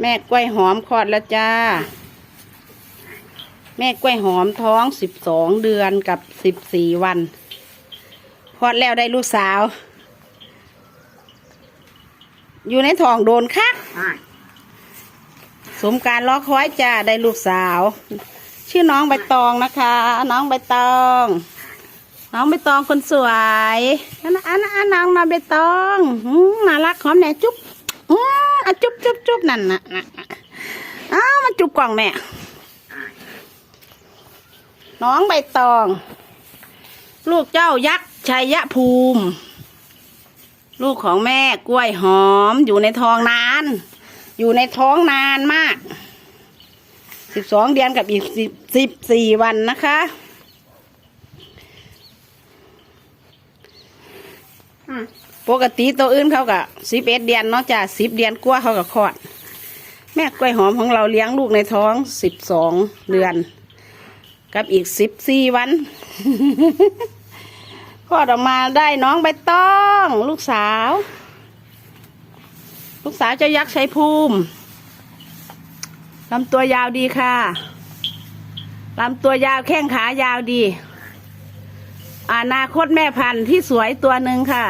แม่กล้วยหอมคลอดแล้วจ้า แม่กล้วยหอมท้องสิบสองเดือนกับสิบสี่วันคลอดแล้วได้ลูกสาว อยู่ในท้องโดนคักสมการล้อคอยจ้าได้ลูกสาว ชื่อน้องใบตองนะคะ น้องใบตอง น้องใบตองคนสวยอันนั้นอันนั้นอันน้องน้องใบตองอืมน่ารักหอมแหน่จุ๊บ อืมอะจุ๊บจุ๊บจุ๊บนั่นนะนะอ้าวมาจุ๊บกล่องแม่ น้องใบตอง ลูกเจ้ายักษ์ชัยภูมิ ลูกของแม่กล้วยหอมอยู่ในท้องนาน อยู่ในท้องนานมากสิบสองเดือนกับอีกสิบสิบสี่วันนะคะ ปกติตัวอื่นเขาก็สิบเอ็ดเดือนเนาะจ้ะสิบเดือนกว่าเขาก็คลอด แม่กล้วยหอมของเราเลี้ยงลูกในท้องสิบสองเดือน กับอีกสิบสี่วันคลอดออกมาได้น้องใบตอง ลูกสาว ลูกสาวเจ้ายักษ์ชัยภูมิลำตัวยาวดีค่ะลำตัวยาวแข้งขายาวดี อนาคตแม่พันธุ์ที่สวยตัวหนึ่งค่ะ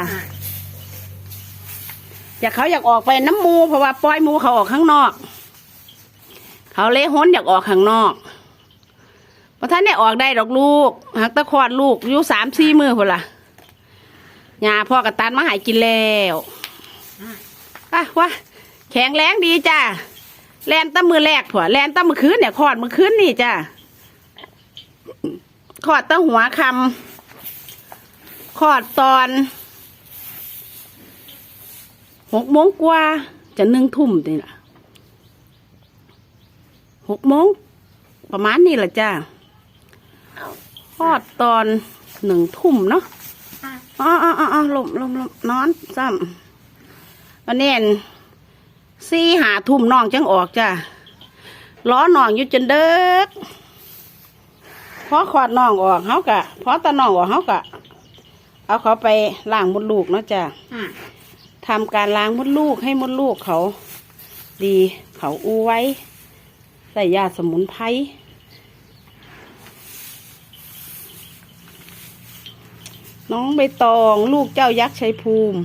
อยากเขาอยากออกไปน้ำมูเพราะว่าปล่อยมูเขาออกข้างนอก เขาเละห้นอยากออกข้างนอกเพราะท่านได้ออกได้ดอกลูกหักตะคอดลูกอยู่สามสี่มือคนละยาพ่อกระตันมาหายกินแล้วอะวะแข็งแรงดีจ้าแลนตั้มือแรกผัวแลนตั้มือคืนเนี่ยคอดมือคืนนี่จ้าคอดตั้งหัวคำคอดตอน หกโมงกว่าจะหนึ่งทุ่มนี่ล่ะหกโมงประมาณนี้แหละจ้าคลอดตอนหนึ่งทุ่มเนาะอ๋ออ๋ออ๋อลมลมลมนอนซ้ำวันนี้สี่หาทุ่มน้องจังออกจ้าล้อน้องอยู่จนเด็กพอคลอดน้องออกเขากะพอตาน้องออกเขากะเอาเขาไปล้างมดลูกเนาะจ้า ทำการล้างมดลูกให้มดลูกเขาดีเขาอู้ไว้ ใส่ยาสมุนไพรน้องใบตองลูกเจ้ายักษ์ชัยภูมิ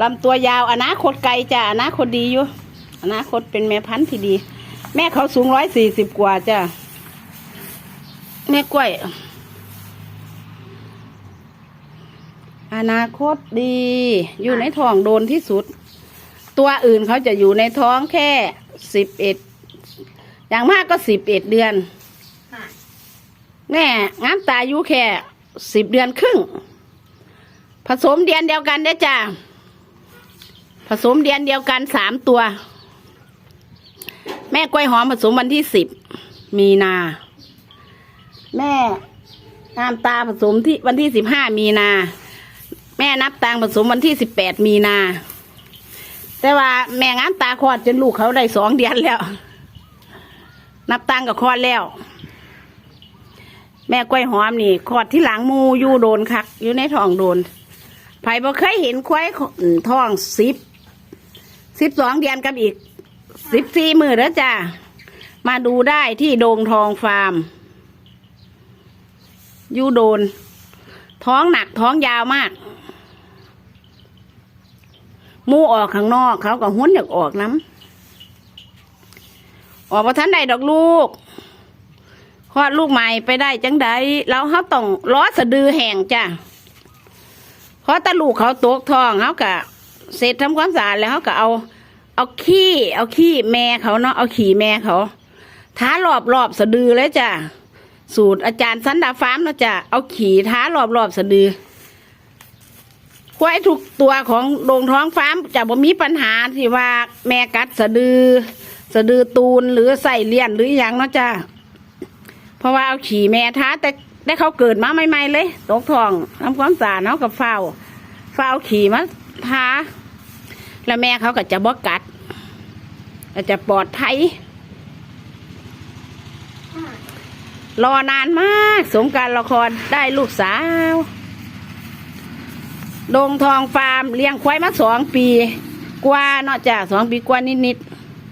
ลำตัวยาวอนาคตไกลจ้ะอนาคตดีอยู่ อนาคตเป็นแม่พันธุ์ที่ดี แม่เขาสูงร้อยสี่สิบกว่าจ้ะแม่กล้วย อนาคตดี อยู่ในท้องโดนที่สุด ตัวอื่นเขาจะอยู่ในท้องแค่สิบเอ็ดอย่างมากก็สิบเอ็ดเดือนแม่งามตาอยู่แค่สิบเดือนครึ่ง ผสมเดือนเดียวกันได้อจ้าผสมเดือนเดียวกันสามตัว แม่กล้วยหอมผสมวันที่สิบมีนา แม่งามตาผสมที่วันที่สิบห้ามีนาแม่นับตังผสมวันที่สิบแปดมีนา แต่ว่าแม่งามตาคลอดจนลูกเขาได้สองเดือนแล้ว นับตังกับคลอดแล้ว แม่กล้วยหอมนี่คลอดที่หลังมูอยู่โดนคัก อยู่ในท้องโดนไผ่บ่เคยเห็นควายท้องสิบสิบสองเดือนกับอีกสิบสี่มือแล้วจ้ามาดูได้ที่โดงทองฟาร์มอยู่โดน ท้องหนักท้องยาวมาก มูออกข้างนอก เขาก็หุ้นอยากออกน้ำออกมาทันใดดอกลูกคลอดลูกใหม่ไปได้จังใดแล้วเขาต้องล้อสะดือแห้งจ้ะเพราะตาลูกเขาตกท้องเขากะเสร็จทำความสะอาดแล้วเขาก็เอา เอาขี้ เอาขี้แม่เขาเนาะเอาขี่แม่เขาท้ารอบรอบสะดือเลยจ้ะสูตรอาจารย์สันดาฟาร์มเนาะจ้ะเอาขี่ท้ารอบรอบสะดือ ควายทุกตัวของโรงท้องฟ้าจะบ่มีปัญหาที่ว่าแม่กัดสะดือ สะดือตูนหรือใส่เลียนหรืออย่างเนาะจ้าเพราะว่าเอาขี่แม่ท้าแต่ได้เขาเกิดมาใหม่ๆเลยตกท้องทำความสะอาดเนาะกับเฝ้าเฝ้าขี่มาท้า แล้วแม่เขาก็จะบ่กัดก็จะปลอดภัยรอนานมากสมการละครได้ลูกสาว ดงทองฟาร์มเลี้ยงควายมาสองปีกว่าเนาะจ้ะสองปีกว่านิด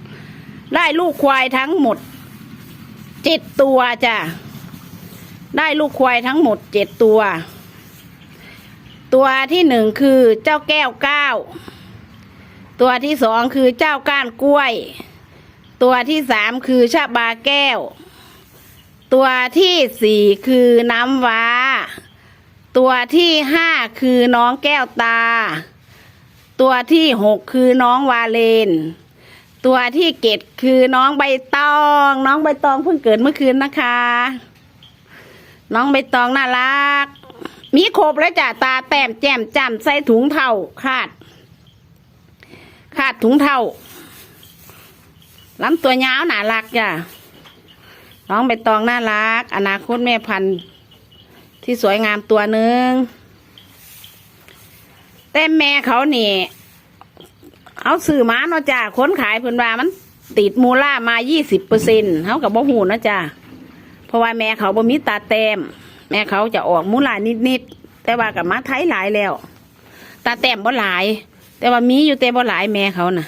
ๆได้ลูกควายทั้งหมดเจ็ดตัวจ้ะได้ลูกควายทั้งหมดเจ็ดตัว ตัวที่หนึ่งคือเจ้าแก้วเก้าตัวที่สองคือเจ้าก้านกล้วย ตัวที่สามคือชะบาแก้ว ตัวที่สี่คือน้ำว้า ตัวที่ห้าคือน้องแก้วตา ตัวที่หกคือน้องวาเลน ตัวที่เจ็ดคือน้องใบตอง น้องใบตองเพิ่งเกิดเมื่อคืนนะคะ น้องใบตองน่ารัก มีครบแล้วจ้ะตาแต้มแจ่มจำใส่ถุงเท่าคาด คาดถุงเท่าลำตัวยาวน่ารักจ้ะน้องใบตองน่ารัก อนาคตแม่พันธุ์ ที่สวยงามตัวหนึ่งแต่แม่เขานี่เอาสื่อมาเนาะจ้าค้นขายเพิ่นว่ามัน ติดมูล่ามายี่สิบเปอร์เซ็นต์เขากับบ่หูเนาะจ้าเพราะว่าแม่เขาบ่มีตาแต้ม แม่เขาจะออกมูล่านิดๆแต่ว่ากับมาไทยหลายแล้ว ตาแต้มบ่หลาย แต่ว่ามีอยู่แต่บ่หลายแม่เขาน่ะ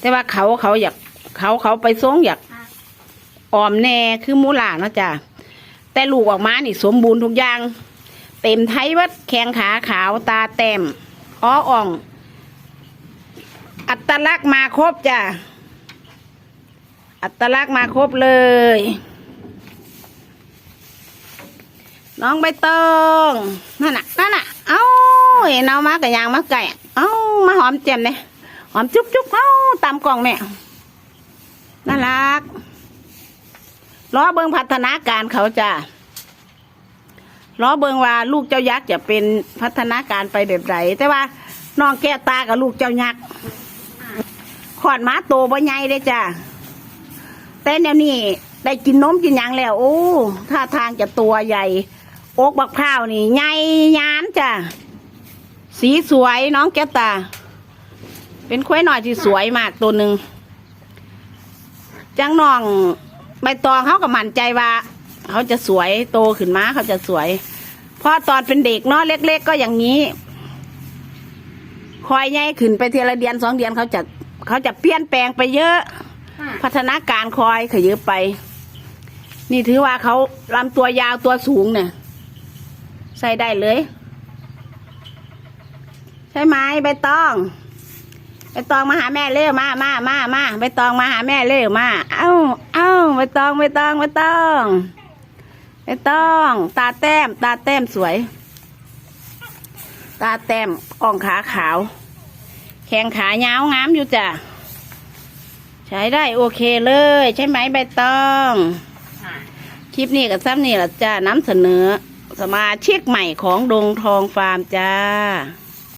แต่ว่าเขาเขาอยากเขาเขาไปทรงอยากออมแน่คือมูหลาเนาะจ้ะ แต่ลูกออกมานี่สมบูรณ์ทุกอย่าง เต็มไทยวัดแขงขาขาวตาแต้มอ้ออ่อง อัตลักษณ์มาครบจ้ะ อัตลักษณ์มาครบเลย น้องใบตองนั่นน่ะนั่นน่ะ เอ้าเห็นเอามากับยางมาไก่เอ้ามาหอมแจ่มเนี่ยหอมจุ๊บจุ๊บเอ้าตามกล่องแม่น่ารัก ล้อเบิงพัฒนาการเขาจ้ะล้อเบิงว่าลูกเจ้ายักษ์จะเป็นพัฒนาการไปแบบไหนแต่ว่าน้องแก้ตากับลูกเจ้ายักษ์ขอดม้าโตบ่ใหญ่เลยจ้ะแต่แนวนี้ได้กินนมกินหยังแล้ว โอ้ท่าทางจะตัวใหญ่อกบักพร้าวนี่ใหญ่ยานจ้ะสีสวยน้องแก้ตา เป็นควายหน่อยที่สวยมากตัวหนึ่งจังน้อง ใบตองเขาก็มั่นใจว่าเขาจะสวยโตขึ้นมาเขาจะสวยเพราะตอนเป็นเด็กเนาะเล็ก ๆ ก็อย่างนี้คอยใหญ่ขึ้นไปทีละเดือนสองเดือนเขาจะเขาจะเปลี่ยนแปลงไปเยอะ พัฒนาการคอยขยืบไป นี่ถือว่าเขาลำตัวยาวตัวสูงเนี่ยใส่ได้เลย ใช่ไหมใบตองใบตองมาหาแม่เร็วมามามามาใบตองมาหาแม่เร็วมา เอ้า เอ้าใบตองใบตองใบตองใบตอง ตาแต้ม ตาแต้มสวย ตาแต้มอ่องขาขาว แข้งขายาวงามอยู่จ้ะใช้ได้โอเคเลย ใช่ไหมใบตอง คลิปนี้กับซ้ำนี่แหละจ้านำเสนอ สมาชิกใหม่ของดงทองฟาร์มจ้า